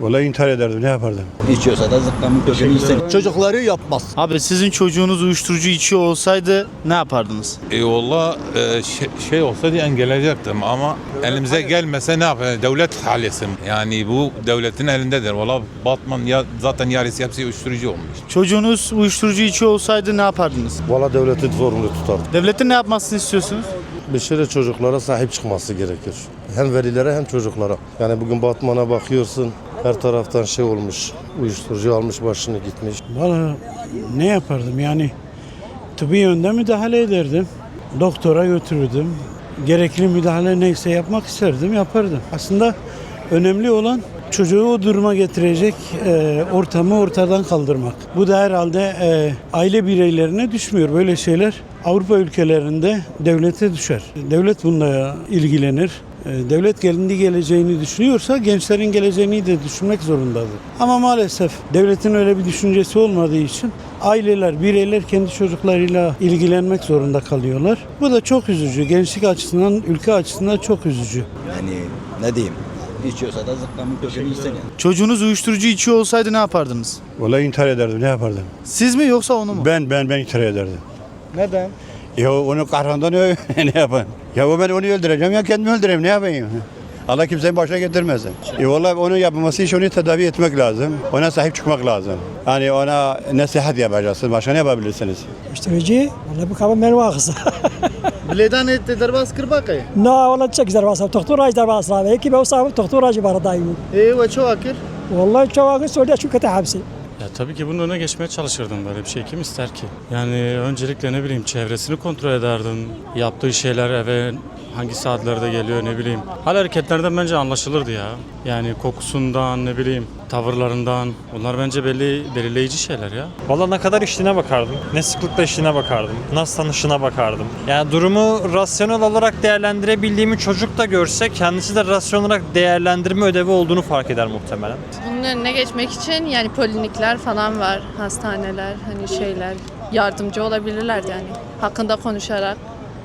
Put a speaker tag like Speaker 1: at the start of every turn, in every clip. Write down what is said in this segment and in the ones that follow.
Speaker 1: Vallahi intihar ederdim ne yapardım?
Speaker 2: İçiyorsa da zıkkımın kökünü içsin.
Speaker 3: Çocukları yapmaz.
Speaker 4: Abi sizin çocuğunuz uyuşturucu içiyor olsaydı ne yapardınız?
Speaker 5: Eyvallah e, şey, şey olsaydı engelleyecektim ama elimize gelmese ne yapalım? Devlet hallesin. Yani bu devletin elindedir. Valla Batman ya zaten yarısı hepsi uyuşturucu olmuş.
Speaker 4: Çocuğunuz uyuşturucu içiyor olsaydı ne yapardınız?
Speaker 3: Valla devleti zorunlu tutar.
Speaker 4: Devletin ne yapmasını istiyorsunuz?
Speaker 3: Bir şeyle çocuklara sahip çıkması gerekir. Hem velilere hem çocuklara. Yani bugün Batman'a bakıyorsun her taraftan şey olmuş. Uyuşturucu almış başını gitmiş.
Speaker 6: Valla ne yapardım yani tıbbi yönde müdahale ederdim. Doktora götürürdüm. Gerekli müdahale neyse yapmak isterdim yapardım. Aslında önemli olan çocuğu o duruma getirecek e, ortamı ortadan kaldırmak. Bu da herhalde e, aile bireylerine düşmüyor böyle şeyler. Avrupa ülkelerinde devlete düşer. Devlet bununla ilgilenir. E, Devlet kendi geleceğini düşünüyorsa gençlerin geleceğini de düşünmek zorundadır. Ama maalesef devletin öyle bir düşüncesi olmadığı için aileler, bireyler kendi çocuklarıyla ilgilenmek zorunda kalıyorlar. Bu da çok üzücü. Gençlik açısından, ülke açısından çok üzücü.
Speaker 2: Yani ne diyeyim? İçiyorsa da zıkkımın kökünü içsin yani.
Speaker 4: Çocuğunuz uyuşturucu içiyor olsaydı ne yapardınız?
Speaker 1: Vallahi intihar ederdim ne yapardım?
Speaker 4: Siz mi yoksa onu mu?
Speaker 1: Ben ben ben intihar ederdim.
Speaker 4: Neden?
Speaker 1: Ya onu kahramandan ne yapayım? Ya ben onu öldüreceğim ya kendimi öldüreyim ne yapayım? Allah kimsenin başına getirmesin. E vallahi onu yapılması için onu tedavi etmek lazım. Ona sahip çıkmak lazım. Yani ona nasihat yapacaksınız. Başka ne yapabilirsiniz?
Speaker 7: İştirici, valla bu kabın benim ağzı.
Speaker 4: Biledan etti derbas kırbakı.
Speaker 7: Na valla çek derbas. Doktor aj derbas abi. Ki ben o sahip doktor ajı baradayım.
Speaker 4: E ve
Speaker 7: çoğakir? Vallahi çoğakir söyledi çünkü hapsi.
Speaker 8: Ya tabii ki bunun önüne geçmeye çalışırdım böyle bir şey kim ister ki? Yani öncelikle ne bileyim çevresini kontrol ederdim. Yaptığı şeyler eve hangi saatlerde geliyor ne bileyim. Hal hareketlerden bence anlaşılırdı ya. Yani kokusundan ne bileyim tavırlarından bunlar bence belli belirleyici şeyler ya.
Speaker 9: Valla ne kadar içtiğine bakardım. Ne sıklıkla içtiğine bakardım. Nasıl tanışına bakardım. Yani durumu rasyonel olarak değerlendirebildiğimi çocuk da görse kendisi de rasyonel olarak değerlendirme ödevi olduğunu fark eder muhtemelen.
Speaker 10: Bunun önüne geçmek için yani polinikler falan var, hastaneler, hani şeyler yardımcı olabilirler yani hakkında konuşarak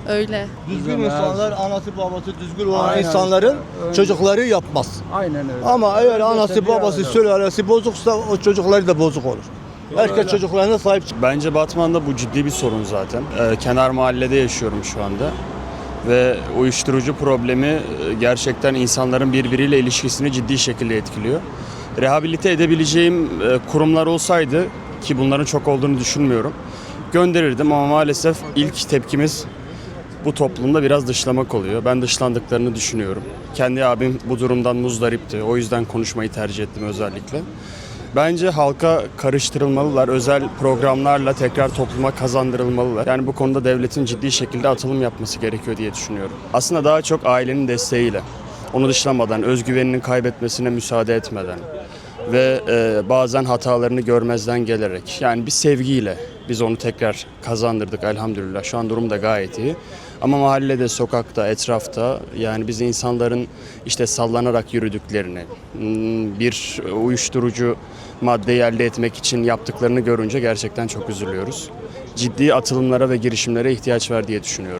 Speaker 10: öyle.
Speaker 3: Düzgün insanlar, anası babası düzgün olan insanların çocukları yapmaz.
Speaker 2: Aynen öyle.
Speaker 3: Ama eğer anası babası sülalesi bozuksa o çocukları da bozuk olur. Herkes çocuklarına sahip çıkar.
Speaker 11: Bence Batman'da bu ciddi bir sorun zaten. Ee, kenar mahallede yaşıyorum şu anda. Ve uyuşturucu problemi e, gerçekten insanların birbiriyle ilişkisini ciddi şekilde etkiliyor. Rehabilite edebileceğim e, kurumlar olsaydı ki bunların çok olduğunu düşünmüyorum. Gönderirdim ama maalesef ilk tepkimiz bu toplumda biraz dışlamak oluyor. Ben dışlandıklarını düşünüyorum. Kendi abim bu durumdan muzdaripti. O yüzden konuşmayı tercih ettim özellikle. Bence halka karıştırılmalılar. Özel programlarla tekrar topluma kazandırılmalılar. Yani bu konuda devletin ciddi şekilde atılım yapması gerekiyor diye düşünüyorum. Aslında daha çok ailenin desteğiyle, onu dışlamadan, özgüvenini kaybetmesine müsaade etmeden ve e, bazen hatalarını görmezden gelerek yani bir sevgiyle biz onu tekrar kazandırdık elhamdülillah. Şu an durum da gayet iyi. Ama mahallede, sokakta, etrafta yani biz insanların işte sallanarak yürüdüklerini, hmm, bir uyuşturucu madde elde etmek için yaptıklarını görünce gerçekten çok üzülüyoruz. Ciddi atılımlara ve girişimlere ihtiyaç var diye düşünüyorum.